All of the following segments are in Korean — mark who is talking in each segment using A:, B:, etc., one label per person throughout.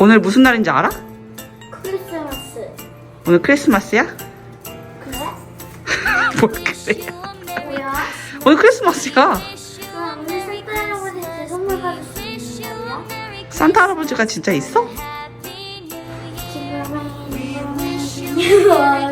A: 오늘 무슨 날인지 알아?
B: 크리스마스
A: 오늘 크리스마스야?
B: 그래?
A: 뭘 그래?
B: 뭐야?
A: 오늘 크리스마스야.
B: 아 우리 산타 할아버지한테 선물 받을 수 있는 거야?
A: 산타 할아버지가 진짜 있어?
B: 징글벨 징글벨
C: Christmas.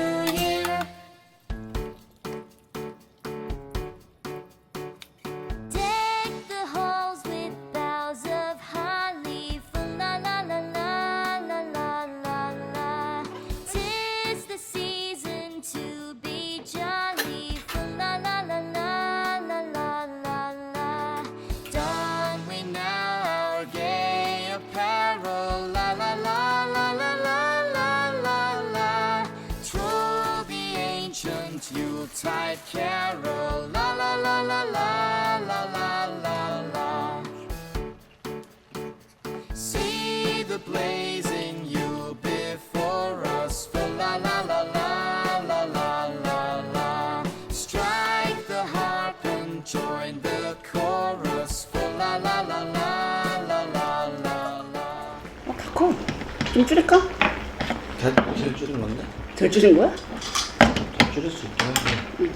A: 좀 줄일까?
D: 다 제일 줄인 건데?
A: 덜 줄인 거야?
D: 다 줄일 수 있긴 한데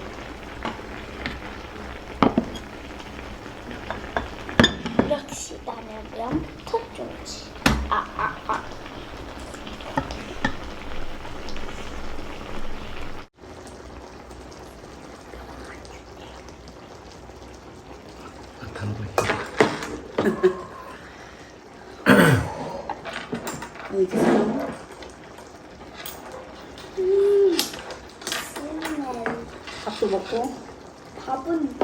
B: 역시 나는 면부터 좋지 아 아 아.
D: 다는 거니까
A: 이렇게 사람
B: 스멜
A: 밥도 먹고
B: 밥은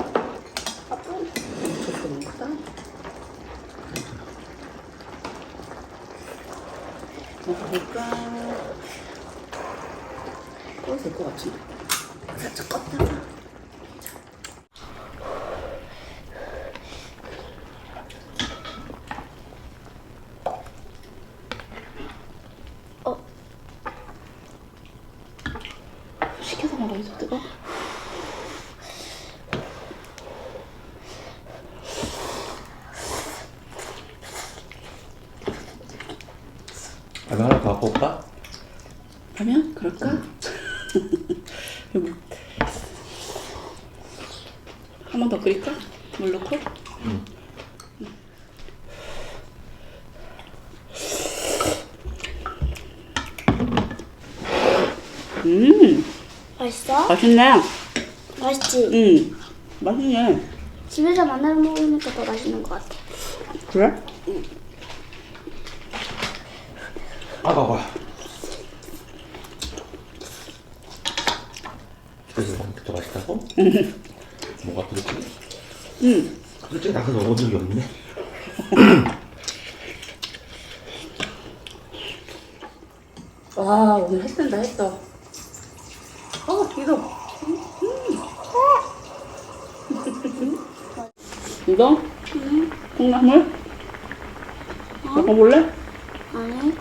B: 밥은
A: 저도 먹다. 먹어볼까? 꺼도 될것 같은데. 살짝 껐다가.
B: 어
A: 시켜서 먹어야지 더 뜨거.
D: 라면 하나 더 갖고 올까?
A: 하면 그럴까? 한 번 더 끓일까? 물 넣고? 음,
B: 맛있어?
A: 맛있네.
B: 맛있지?
A: 음, 맛있네.
B: 집에서 만나서 먹으니까 더 맛있는 것 같아
A: 그래?
D: 아 봐봐 그래서 더 맛있다고? 뭐가 그렇지?
A: 음,
D: 솔직히 나도 먹어본 적이 없네
A: 와, 오늘 했단다 했어. 어, 이거. 이거? 콩나물? 먹어볼래?
B: 아니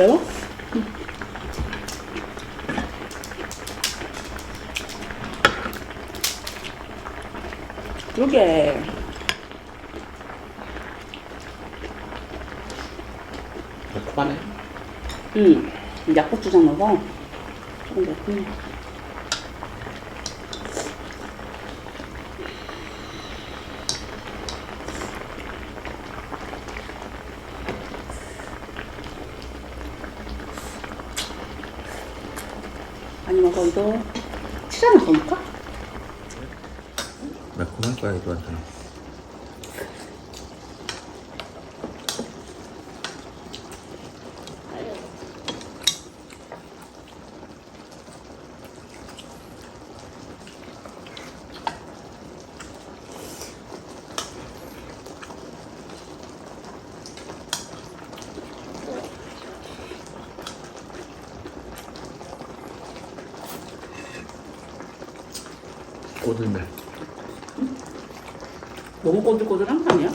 A: 매워? 두 개.
D: 매콤하네.
A: 응. 약고추장 넣어서 조금 매콤해. 거기도 치즈하나 더 넣을까?
D: 매콤할 거야 이거한테 꼬들매.
A: 너무 꼬들꼬들한 거 아니야?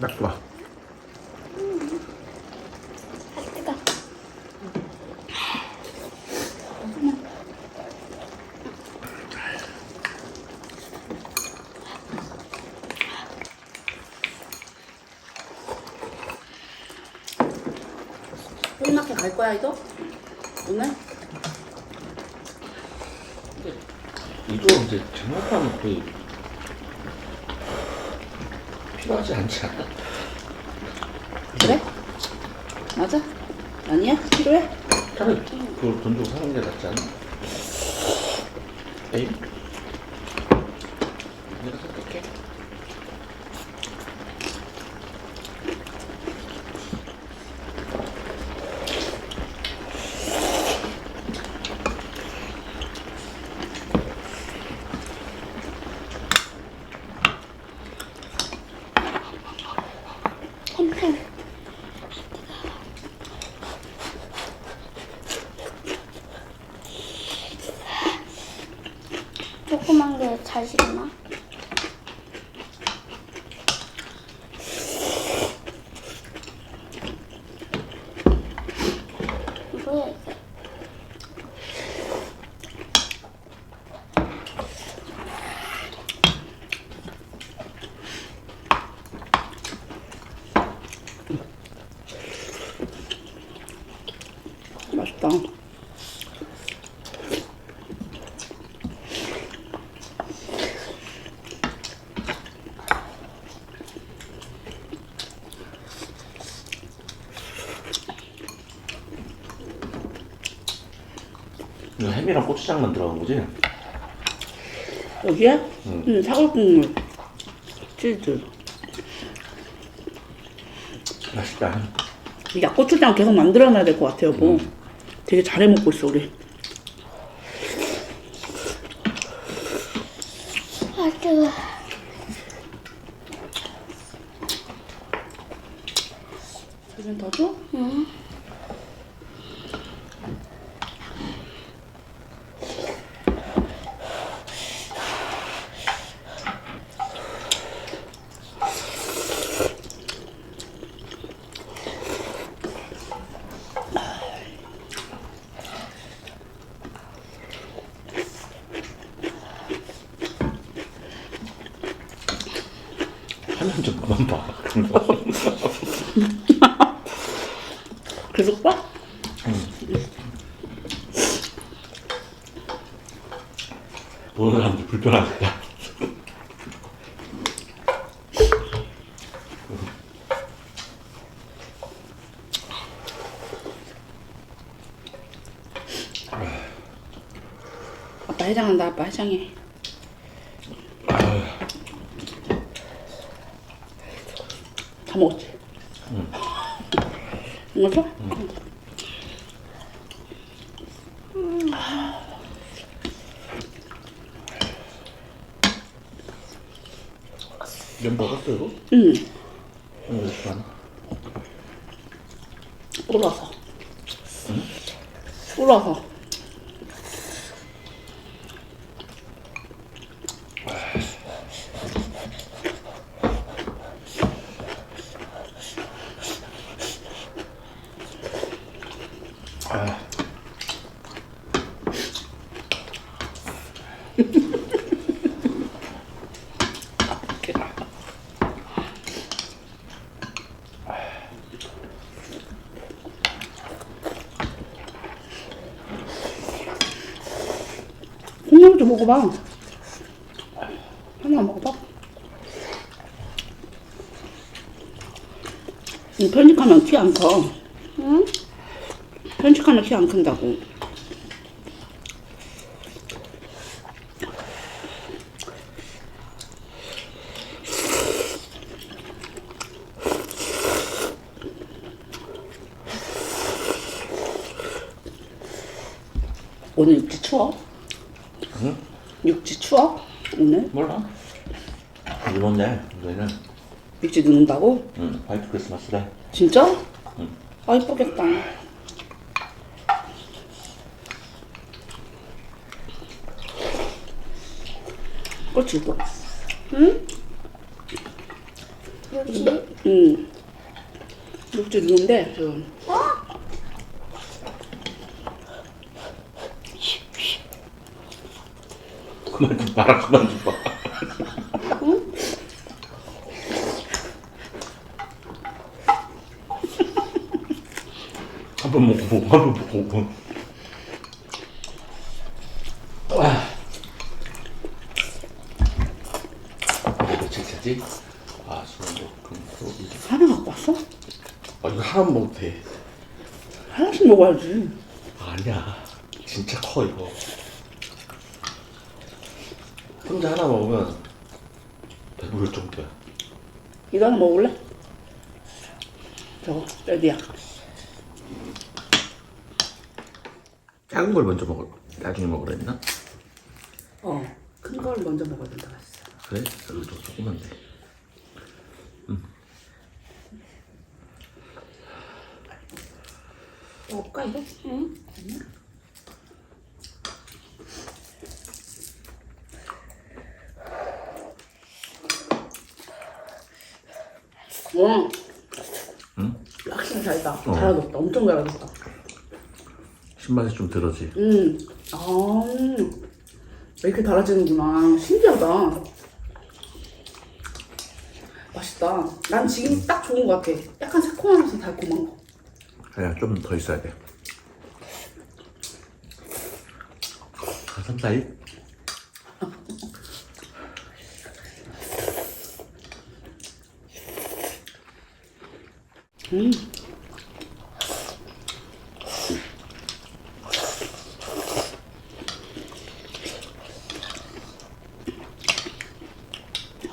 D: 딱 좋아.
B: 뜨거.
A: 플리마켓 갈 거야, 이도? 오늘?
D: 이거 이제 장난감 그 필요하지 않지 않아?
A: 그래? 맞아? 아니야? 필요해?
D: 차라리 그걸 돈 주고 사는 게 낫지 않아? 에이? 내가 선택해.
B: 조그만 게 잘 식나? 뭐야 이게?
A: 맛있다.
D: 햄이랑 고추장만 들어간 거지?
A: 여기야?
D: 응.
A: 응, 사골 국물. 치즈.
D: 맛있다.
A: 이 약고추장 계속 만들어놔야 될 것 같아요, 여보. 되게 잘해 먹고 있어, 우리.
B: 아 뜨거.
A: 소금 더 줘?
B: 응.
D: 화면 좀 그만 봐. 그런 거.
A: 계속 봐?
D: 보는 사람들 불편하겠다.
A: 아빠 해장한다, 아빠 해장해. 다 먹었지? 응. 먹었어?
D: 면 먹었어 이거?
A: 응.
D: 응, 이렇게 많아.
A: 불어서. 불어서. 콩나물 좀 먹어봐. 하나 먹어봐. 이 편식하면 키 안 커.
B: 응?
A: 편식하면 키 안 큰다고. 오늘 육지 추워?
D: 응?
A: 육지 추워? 오늘?
D: 몰라. 일본데 여기는
A: 육지 누는다고?
D: 응 화이트 크리스마스래.
A: 진짜?
D: 응.
A: 아 이쁘겠다. 그렇지 이뻐.
B: 응? 여기?
A: 응. 육지 누는데 저
D: 그만 좀 봐라 그만 좀 봐. 한번 먹고 보고 한번 보고. 와. 이거 며칠 차지? 아, 수능 금토 일.
A: 하나 갖고 왔어?
D: 아, 이거 하나만 먹어도 돼.
A: 하나씩 먹어야지.
D: 아니야. 진짜 커 이거. 혼자 하나 먹으면 배부를 정도야.
A: 이거 하나 먹을래? 저거 레디야.
D: 작은 걸 먼저 먹을. 나중에 먹으라 했나?
A: 어. 큰 걸 먼저 먹어야 된다고 했어.
D: 그래? 여기도 조금만 돼.
A: 먹을까 이거?
B: 응?
A: 와.
D: 응?
A: 확실히 잘다. 잘하겠다. 엄청 잘하겠다.
D: 신맛이 좀 들어지.
A: 음. 아. 이렇게 달아지는구나. 신기하다. 맛있다. 난 지금 딱 좋은 것 같아. 약간 새콤하면서 달콤한 거.
D: 그냥 좀더 있어야 돼. 가슴살
A: 음.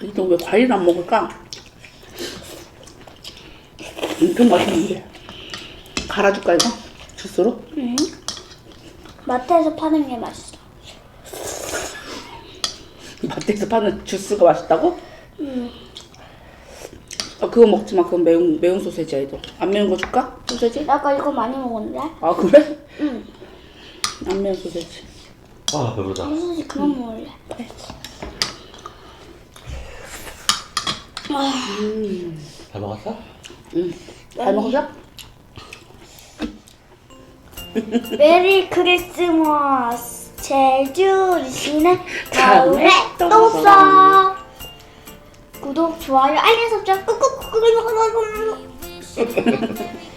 A: 이거 왜 과일 안 먹을까? 엄청 맛있는데. 갈아줄까 이거? 주스로?
B: 응? 마트에서 파는 게 맛있어.
A: 마트에서 파는 주스가 맛있다고? 그거 먹지 마. 그건 매운 매운 소세지야 이거. 안 매운 거 줄까? 소세지?
B: 나 아까 이거 많이 먹었는데?
A: 아 그래?
B: 응.
A: 안 매운 소세지.
D: 아, 배부르다.
B: 소시지 그만 먹을래.
D: 잘 먹었어?
A: 응. 잘 먹자.
B: 메리 크리스마스 제주리씨는
A: 다음에
B: 다음에
A: 또.
B: 써. 구독, 좋아요, 알림 설정 꾹꾹꾹꾹